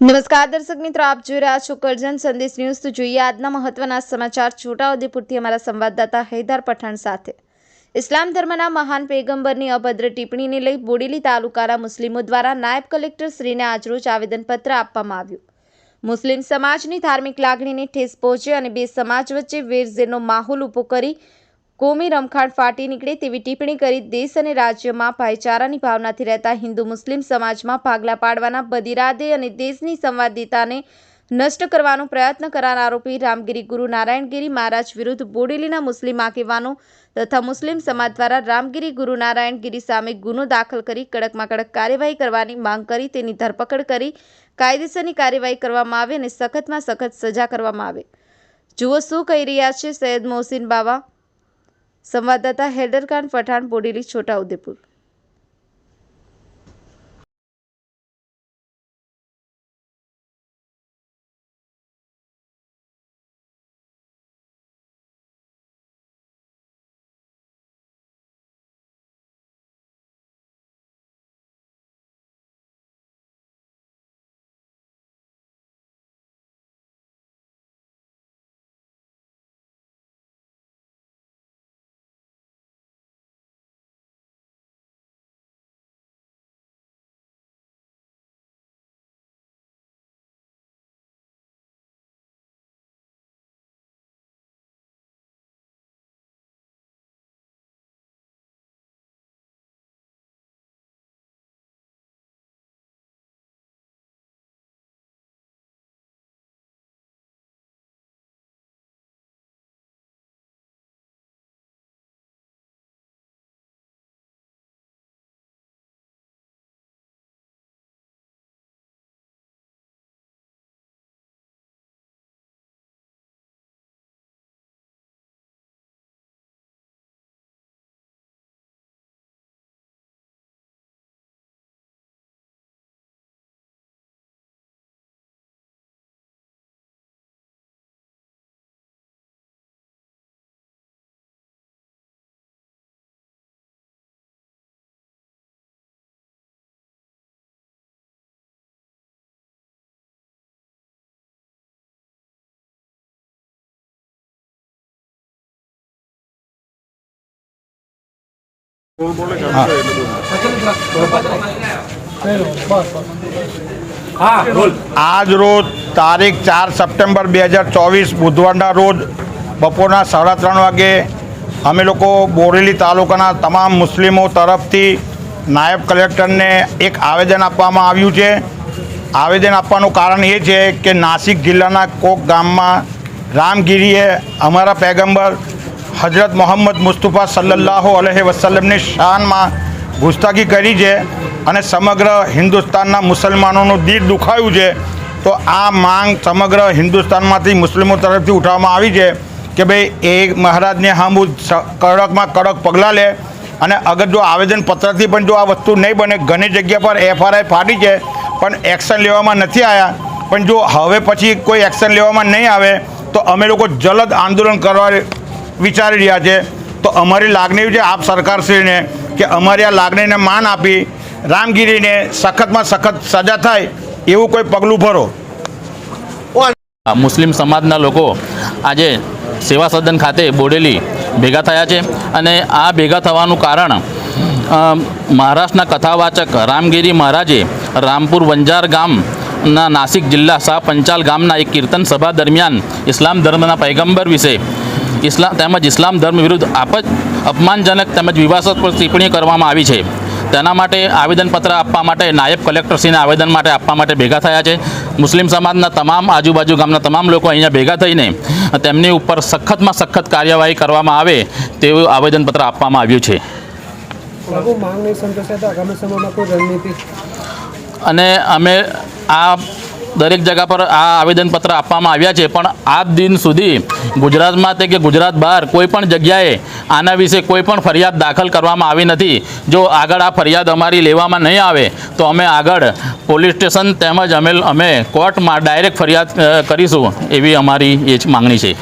નમસ્કાર દર્શક મિત્રો, આપ જોઈ રહ્યા છો કરજન સંદેશ ન્યૂઝ. તો જોઈએ આજના મહત્વના સમાચાર. છોટાઉદેપુરથી અમારા સંવાદદાતા હૈદર પઠાણ સાથે. ઇસ્લામ ધર્મના મહાન પેગંબરની અભદ્ર ટિપ્પણીને લઈ બોડેલી તાલુકાના મુસ્લિમો દ્વારા નાયબ કલેક્ટર શ્રીને આજરોજ આવેદનપત્ર આપવામાં આવ્યું. મુસ્લિમ સમાજની ધાર્મિક લાગણીને ઠેસ પહોંચે અને બે સમાજ વચ્ચે વેરઝેરનો માહોલ ઊભો કરી કોમી રમખાણ ફાટી નીકળે તેવી ટિપ્પણી કરી દેશ અને રાજ્યમાં ભાઈચારાની ભાવનાથી રહેતા હિન્દુ મુસ્લિમ સમાજમાં ભાગલા પાડવાના બદિરાદે અને દેશની સંવાદિતાને નષ્ટ કરવાનો પ્રયત્ન કરનાર આરોપી રામગીરી ગુરુ નારાયણગીરી મહારાજ વિરુદ્ધ બોડેલીના મુસ્લિમ આગેવાનો તથા મુસ્લિમ સમાજ દ્વારા રામગીરી ગુરુ નારાયણગીરી સામે ગુનો દાખલ કરી કડકમાં કડક કાર્યવાહી કરવાની માંગ કરી, તેની ધરપકડ કરી, કાયદેસરની કાર્યવાહી કરવામાં આવે અને સખતમાં સખત સજા કરવામાં આવે. જુઓ શું કહી રહ્યા છે સૈયદ મોહસિન બાવા. સંવાદદાતા હેડર ખાન પઠાણ બોડેલી છોટાઉદેપુર. આજ રોજ તારીખ ચાર સપ્ટેમ્બર બે હજાર ચોવીસ, બુધવારના રોજ બપોરના સાડા ત્રણ વાગે અમે લોકો બોરેલી તાલુકાના તમામ મુસ્લિમો તરફથી નાયબ કલેક્ટરને એક આવેદન આપવામાં આવ્યું છે. આવેદન આપવાનું કારણ એ છે કે નાસિક જિલ્લાના કોક ગામમાં રામગીરીએ અમારા પૈગંબર હજરત મોહમ્મદ મુસ્તફા સલ્લાહુ અલૈહિ વસલ્લમની શાનમાં ગુસ્તાખી કરી છે અને સમગ્ર હિન્દુસ્તાનના મુસલમાનોનું દિલ દુખાયું છે, તો આ માંગ સમગ્ર હિન્દુસ્તાનમાંથી મુસ્લિમો તરફથી ઉઠાવવામાં આવી છે કે ભાઈ એ મહારાજને હમ કડકમાં કડક પગલાં લે અને અગર જો આવેદનપત્રથી પણ જો આ વસ્તુ નહીં બને, ઘણી જગ્યા પર એફઆરઆઈ ફાટી છે, પણ એક્શન લેવામાં નથી આવ્યા પણ જો હવે પછી કોઈ એક્શન લેવામાં નહીં આવે, તો અમે લોકો જલદ આંદોલન કરવા વિચારી રહ્યા છે. તો અમારી લાગણી છે આપ સરકારશ્રીને કે અમારી આ લાગણીને માન આપી રામગીરીને સખતમાં સખત સજા થાય એવું કોઈ પગલું ભરો. મુસ્લિમ સમાજના લોકો આજે સેવા સદન ખાતે બોડેલી ભેગા થયા છે અને આ ભેગા થવાનું કારણ મહારાષ્ટ્રના કથાવાચક રામગીરી મહારાજે રામપુર વંજાર ગામના નાસિક જિલ્લા શાહ પંચાલ ગામના એક કીર્તન સભા દરમિયાન ઇસ્લામ ધર્મના પૈગંબર વિશે ઇસ્લામ તેમજ ઇસ્લામ ધર્મ વિરુદ્ધ આપજ અપમાનજનક તેમજ વિવાદાસ્પદ ટિપ્પણી કરવામાં આવી છે. તેના માટે આવેદનપત્ર આપવા માટે નાયબ કલેક્ટરશ્રીને આવેદન માટે આપવા માટે ભેગા થયા છે. મુસ્લિમ સમાજના તમામ આજુબાજુ ગામના તમામ લોકો અહીંયા ભેગા થઈને તેમની ઉપર સખતમાં સખત કાર્યવાહી કરવામાં આવે તેવું આવેદનપત્ર આપવામાં આવ્યું છે. અને અમે આ દરેક જગા પર આ આવેદનપત્ર આપવામાં આવ્યા છે. પણ આજ દિન સુધી ગુજરાતમાં તે કે ગુજરાત બહાર કોઈ પણ જગ્યાએ આના વિશે કોઈ પણ ફરિયાદ દાખલ કરવામાં આવી નથી. જો આગળ આ ફરિયાદ અમારી લેવામાં નહીં આવે, તો અમે આગળ પોલીસ સ્ટેશન તેમજ અમે અમે કોર્ટમાં ડાયરેક્ટ ફરિયાદ કરીશું એવી અમારી એ જ માગણી છે.